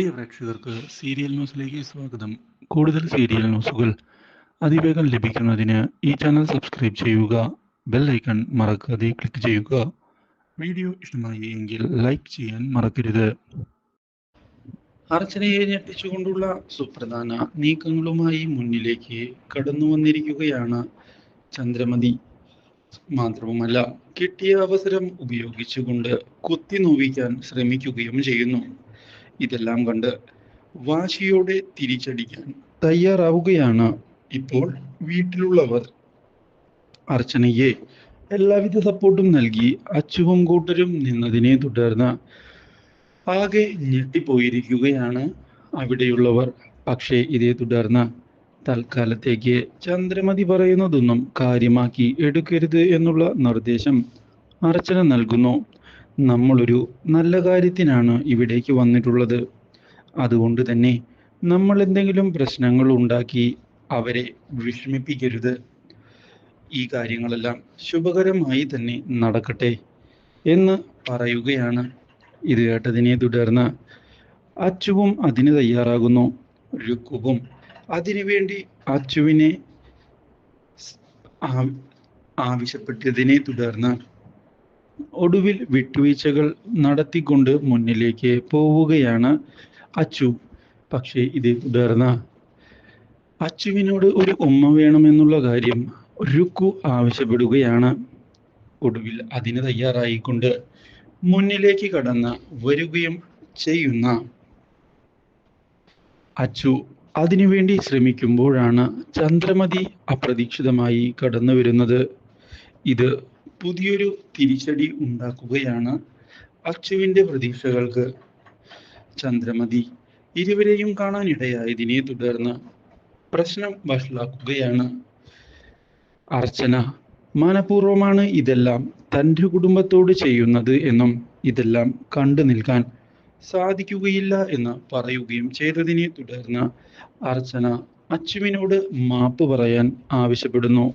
പ്രിയ പ്രേക്ഷകർക്ക് സീരിയൽ ന്യൂസിലേക്ക് സ്വാഗതം. കൂടുതൽ സീരിയൽ ന്യൂസുകൾ അതിവേഗം ലഭിക്കുന്നതിന് ഈ ചാനൽ സബ്സ്ക്രൈബ് ചെയ്യുക ബെൽ ഐക്കൺ മറക്കാതെ ക്ലിക്ക് ചെയ്യുക. വീഡിയോ ഇഷ്ടമായി എങ്കിൽ ലൈക്ക് ചെയ്യാൻ മറക്കരുത്. അർച്ചനയെ ഞെട്ടിച്ചുകൊണ്ടുള്ള സുപ്രധാന നീക്കങ്ങളുമായി മുന്നിലേക്ക് കടന്നു വന്നിരിക്കുകയാണ് ചന്ദ്രമതി. മാത്രവുമല്ല കിട്ടിയ അവസരം ഉപയോഗിച്ചുകൊണ്ട് കുത്തി നോവിക്കാൻ ശ്രമിക്കുകയും ചെയ്യുന്നു. ഇതെല്ലാം കണ്ട് വാശിയോടെ തിരിച്ചടിക്കാൻ തയ്യാറാവുകയാണ് ഇപ്പോൾ വീട്ടിലുള്ളവർ. അർച്ചനയെ എല്ലാവിധ സപ്പോർട്ടും നൽകി അച്ചുവും കൂട്ടരും നിന്നതിനെ തുടർന്ന് ആകെ ഞെട്ടിപ്പോയിരിക്കുകയാണ് അവിടെയുള്ളവർ. പക്ഷേ ഇതേ തുടർന്ന് തൽക്കാലത്തേക്ക് ചന്ദ്രമതി പറയുന്നതൊന്നും കാര്യമാക്കി എടുക്കരുത് എന്നുള്ള നിർദ്ദേശം അർച്ചന നൽകുന്നു. നമ്മളൊരു നല്ല കാര്യത്തിനാണ് ഇവിടേക്ക് വന്നിട്ടുള്ളത്. അതുകൊണ്ട് തന്നെ നമ്മൾ എന്തെങ്കിലും പ്രശ്നങ്ങൾ ഉണ്ടാക്കി അവരെ വിഷമിപ്പിക്കരുത്. ഈ കാര്യങ്ങളെല്ലാം ശുഭകരമായി തന്നെ നടക്കട്ടെ എന്ന് പറയുകയാണ്. ഇത് കേട്ടതിനെ തുടർന്ന് അച്ചുവും അതിന് തയ്യാറാകുന്നു. രുക്കുവും അതിനുവേണ്ടി അച്ചുവിനെ ആവശ്യപ്പെട്ടതിനെ തുടർന്ന് ഒടുവിൽ വിട്ടുവീഴ്ചകൾ നടത്തിക്കൊണ്ട് മുന്നിലേക്ക് പോവുകയാണ് അച്ചു. പക്ഷേ ഇതേ തുടർന്ന് അച്ചുവിനോട് ഒരു ഉമ്മ വേണമെന്നുള്ള കാര്യം രുക്കു ആവശ്യപ്പെടുകയാണ്. ഒടുവിൽ അതിന് തയ്യാറായിക്കൊണ്ട് മുന്നിലേക്ക് കടന്ന് വരികയും ചെയ്യുന്ന അച്ചു അതിനുവേണ്ടി ശ്രമിക്കുമ്പോഴാണ് ചന്ദ്രമതി അപ്രതീക്ഷിതമായി കടന്നു വരുന്നത് ഇത് പുതിയൊരു തിരിച്ചടി ഉണ്ടാക്കുകയാണ് അച്ചുവിന്റെ പ്രതീക്ഷകൾക്ക്. ചന്ദ്രമതി ഇരുവരെയും കാണാനിടയായതിനെ തുടർന്ന് പ്രശ്നം വഷളാക്കുകയാണ്. അർച്ചന മനപൂർവമാണ് ഇതെല്ലാം തന്റെ കുടുംബത്തോട് ചെയ്യുന്നത് എന്നും ഇതെല്ലാം കണ്ടു നിൽക്കാൻ സാധിക്കുകയില്ല എന്ന് പറയുകയും ചെയ്തതിനെ തുടർന്ന് അർച്ചന അച്ചുവിനോട് മാപ്പ് പറയാൻ ആവശ്യപ്പെടുന്നു.